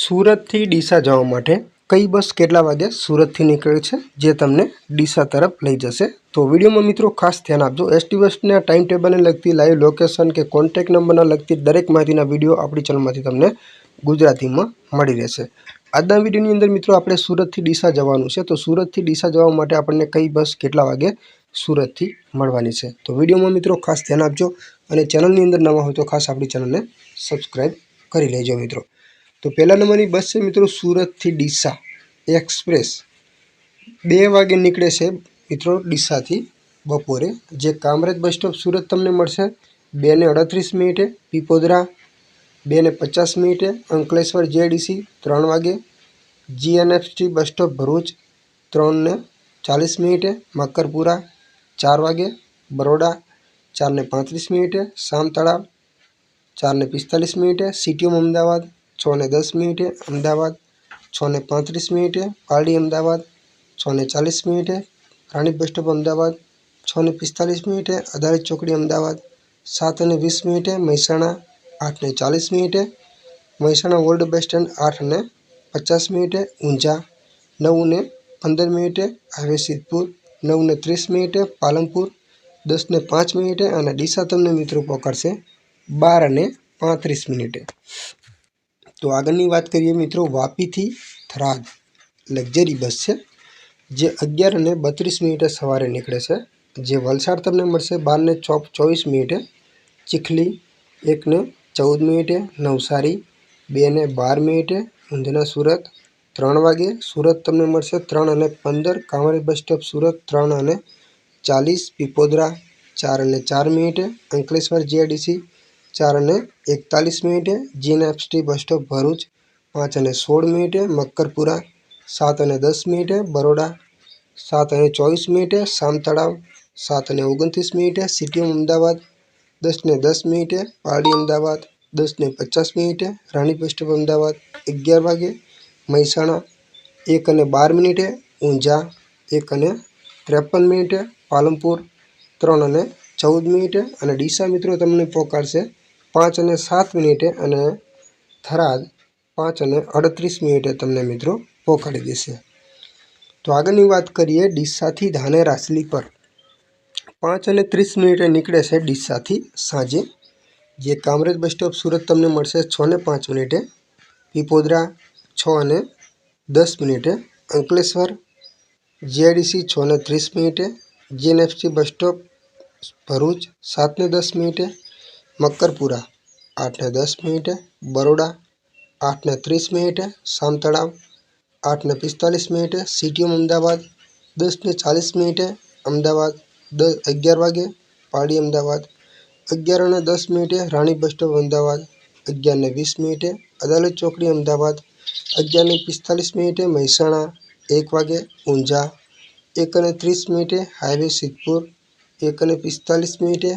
સુરતથી ડીસા જવા માટે કઈ બસ કેટલા વાગે સુરતથી નીકળે છે જે તમને ડીસા તરફ લઈ જશે? તો વિડીયોમાં મિત્રો ખાસ ધ્યાન આપજો. એસટી બસના ટાઈમ ટેબલને લગતી લાઈવ લોકેશન કે કોન્ટેક નંબરના લગતી દરેક માહિતીના વીડિયો આપણી ચેનલમાંથી તમને ગુજરાતીમાં મળી રહેશે. આજના વિડીયોની અંદર મિત્રો આપણે સુરતથી ડીસા જવાનું છે. તો સુરતથી ડીસા જવા માટે આપણને કઈ બસ કેટલા વાગે સુરતથી મળવાની છે? તો વિડીયોમાં મિત્રો ખાસ ધ્યાન આપજો અને ચેનલની અંદર નવા હોય તો ખાસ આપણી ચેનલને સબસ્ક્રાઈબ કરી લેજો મિત્રો. તો પહેલા નંબરની બસ છે મિત્રો સુરતથી ડીસા એક્સપ્રેસ. બે વાગે નીકળે છે મિત્રો ડીસાથી બપોરે. જે કામરેજ બસ સ્ટોપ સુરત તમને મળશે. બે ને અડત્રીસ મિનિટે પીપોદરા, બે ને પચાસ મિનિટે અંકલેશ્વર જેડીસી, ત્રણ વાગે જીએનએફટી બસ સ્ટોપ ભરૂચ, ત્રણ ને ચાલીસ મિનિટે મકરપુરા, ચાર વાગે બરોડા, ચાર ને પાંત્રીસ મિનિટે શામ તળાવ ચાર ને પિસ્તાલીસ મિનિટે સિટીઓમ અમદાવાદ છ ને દસ મિનિટે, અમદાવાદ છ ને પાંત્રીસ મિનિટે, પારડી અમદાવાદ છ ને ચાલીસ મિનિટે, રાણી બસ સ્ટોપ અમદાવાદ છ ને પિસ્તાલીસ મિનિટે અદાલત ચોકડી અમદાવાદ સાત અને વીસ મિનિટે, મહેસાણા આઠ ને ચાલીસ મિનિટે, મહેસાણા ઓલ્ડ બસ સ્ટેન્ડ આઠ ને પચાસ મિનિટે, ઊંઝા નવ ને પંદર મિનિટે, હાઈવે સિદ્ધપુર નવ ને ત્રીસ મિનિટે, પાલનપુર દસ ને પાંચ મિનિટે અને ડીસા તમને મિત્રો પકડશે બાર અને પાંત્રીસ મિનિટે. તો આગળની વાત કરીએ મિત્રો વાપીથી થરાદ. લક્ઝરી બસ છે, જે અગિયાર અને બત્રીસ મિનિટે સવારે નીકળે છે. જે વલસાડ તમને મળશે બારને ચોપ ચોવીસ મિનિટે, ચીખલી એકને ચૌદ મિનિટે, નવસારી બે ને બાર મિનિટે, ઊંધના સુરત ત્રણ વાગે, સુરત તમને મળશે ત્રણ અને પંદર કાંવરી બસ સ્ટોપ સુરત ત્રણ અને ચાલીસ, પીપોદરા ચાર અને ચાર મિનિટે, અંકલેશ્વર જીઆઈડીસી ચાર અને એકતાલીસ મિનિટે, જીન એફસટી બસ સ્ટોપ ભરૂચ પાંચ અને સોળ મિનિટે, મક્કરપુરા સાત અને દસ મિનિટે, બરોડા સાત અને ચોવીસ મિનિટે સામ તળાવ સાત અને ઓગણત્રીસ મિનિટે સિટીએમ અમદાવાદ દસ ને દસ મિનિટે, પારડી અમદાવાદ દસ ને પચાસ મિનિટે, રાણી બસ સ્ટોપ અમદાવાદ, અગિયાર વાગે, મહેસાણા એક અને બાર મિનિટે, ઊંઝા એક અને ત્રેપન મિનિટે, પાલનપુર ત્રણ અને ચૌદ મિનિટે અને ડીસા મિત્રો તમને પહોંચાડશે પાંચ અને સાત મિનિટે અને થરાદ પાંચ અને અડત્રીસ મિનિટે તમને મિત્રો પહોંચાડી દેશે. તો આગળની વાત કરીએ ડીસાથી ધાનેરાસલી પર. પાંચ અને ત્રીસ મિનિટે નીકળે છે ડીસાથી સાંજે. જે કામરેજ બસ સ્ટોપ સુરત તમને મળશે છ ને પાંચ મિનિટે. પીપોદરા છ અને દસ મિનિટે. અંકલેશ્વર જીઆઈડીસી છ ને ત્રીસ મિનિટે. જીએનએફસી બસ સ્ટોપ ભરૂચ સાત ને દસ મિનિટે. મક્કરપુરા આઠ ને દસ મિનિટે બરોડા આઠ ને ત્રીસ મિનિટે શામ તળાવ આઠ ને પિસ્તાલીસ મિનિટે સિટીએમ અમદાવાદ દસ ને ચાલીસ મિનિટે અમદાવાદ દસ અગિયાર વાગે પાડી અમદાવાદ અગિયાર અને દસ મિનિટે રાણી બસ સ્ટોપ અમદાવાદ અગિયાર ને વીસ મિનિટે અદાલત ચોકડી અમદાવાદ અગિયાર ને પિસ્તાલીસ મિનિટે મહેસાણા એક વાગે ઊંઝા એક અને ત્રીસ મિનિટે હાઈવે સિદ્ધપુર એક અને પિસ્તાલીસ મિનિટે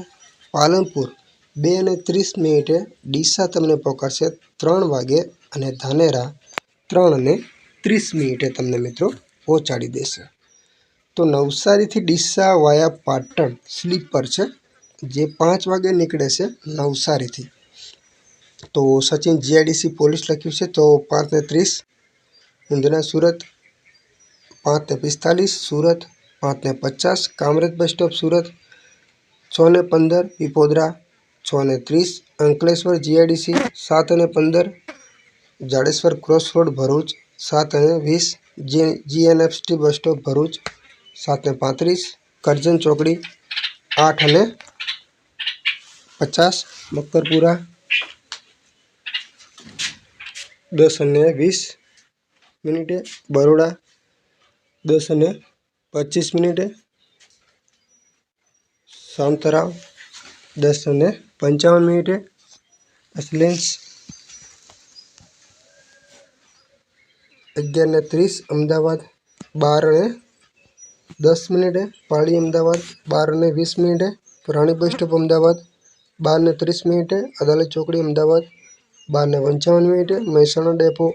પાલનપુર બે અને ત્રીસ મિનિટે ડીસા તમને પહોંચાડશે ત્રણ વાગે અને ધાનેરા ત્રણ અને ત્રીસ મિનિટે તમને મિત્રો પહોંચાડી દેશે. તો નવસારીથી ડીસા વાયા પાટણ સ્લીપર છે, જે પાંચ વાગે નીકળે છે નવસારીથી. તો સચિન જીઆઈડીસી પોલીસ લખ્યું છે, તો પાંચ ને ત્રીસ, ઊંધના સુરત પાંચ ને પિસ્તાલીસ, સુરત પાંચ ને પચાસ, કામરેજ બસ સ્ટોપ સુરત છ ને પંદર પીપોદરા છ ને ત્રીસ અંકલેશ્વર જીઆઈડીસી, સાત અને પંદર, જાડેશ્વર ક્રોસ રોડ ભરૂચ, સાત અને વીસ, જી જીએનએફટી બસ સ્ટોપ ભરૂચ, સાત ને પાંત્રીસ, કરજણ ચોકડી, આઠ અને પચાસ મક્કરપુરા દસ અને વીસ મિનિટે, બરોડા, દસ અને પચીસ મિનિટે સામતરાવ દસ અને પંચાવન મિનિટે. અસલેન્સ અગિયાર ને ત્રીસ, અમદાવાદ બાર અને દસ મિનિટે. પાળી અમદાવાદ બાર અને વીસ મિનિટે. રાણી બસ સ્ટોપ, અમદાવાદ બાર ને ત્રીસ મિનિટે. અદાલત ચોકડી, અમદાવાદ બાર ને પંચાવન મિનિટે. મહેસાણા ડેપો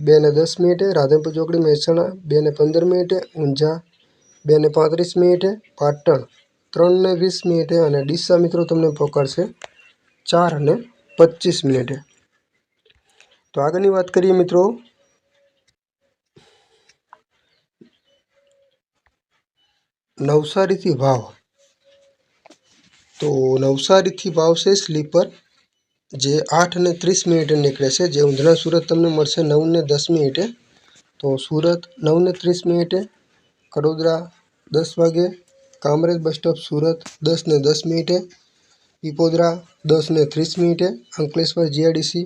બે ને દસ મિનિટે. રાધનપુર ચોકડી, મહેસાણા બે ને પંદર મિનિટે. ઊંઝા બે ને પાંત્રીસ મિનિટે. પાટણ ત્રણ ને વીસ મિનિટે અને ડીસા મિત્રો તમને પકડશે ચાર અને પચીસ મિનિટે. તો આગળની વાત કરીએ મિત્રો. નવસારીથી વાવ તો નવસારીથી વાવ છે સ્લીપર, જે આઠ અને ત્રીસ મિનિટે નીકળે છે. જે ઊંધણા સુરત તમને મળશે નવ ને દસ મિનિટે. તો સુરત નવ ને ત્રીસ મિનિટે, કડોદરા દસ વાગે કામરેજ બસ સ્ટોપ સુરત દસ ને દસ મિનિટે પીપોદરા દસ ને ત્રીસ મિનિટે અંકલેશ્વર જીઆઈડીસી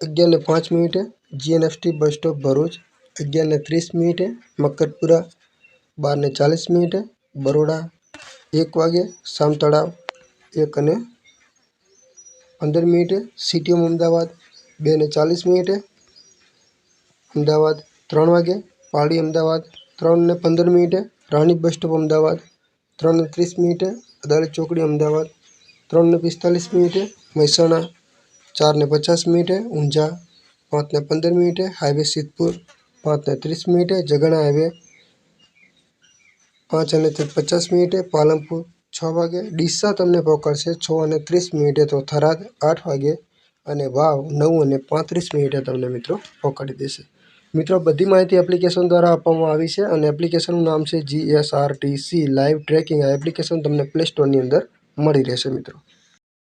અગિયાર ને પાંચ મિનિટે જીએનએફટી બસ સ્ટોપ ભરૂચ અગિયાર ને ત્રીસ મિનિટે મક્કરપુરા બાર ને ચાલીસ મિનિટે બરોડા એક વાગે સામ તળાવ એક અને પંદર મિનિટે સિટી ઓફ અમદાવાદ બે ને ચાલીસ મિનિટે અમદાવાદ ત્રણ વાગે પાળી અમદાવાદ ત્રણ ને પંદર મિનિટે રાણી બસ સ્ટોપ અમદાવાદ ત્રણ ને ત્રીસ મિનિટે અદાલત ચોકડી, અમદાવાદ. ત્રણ ને પિસ્તાલીસ મિનિટે, મહેસાણા. ચાર ને પચાસ મિનિટે, ઊંઝા. પાંચ ને પંદર મિનિટે, હાઈવે સિદ્ધપુર. પાંચ ને ત્રીસ મિનિટે, જગણા હાઈવે. પાંચ અને પચાસ મિનિટે, પાલનપુર. છ વાગે, ડીસા તમને પકડશે છ અને ત્રીસ મિનિટે, તો થરાદ આઠ વાગે. અને વાવ, નવ અને પાંત્રીસ મિનિટે તમને મિત્રો પકડી દેશે. મિત્રો, બધી માહિતી એપ્લિકેશન દ્વારા આપવામાં આવી છે અને એપ્લિકેશનનું નામ છે G S R T C live tracking આ એપ્લિકેશન તમને પ્લે સ્ટોરની અંદર મળી રહેશે મિત્રો.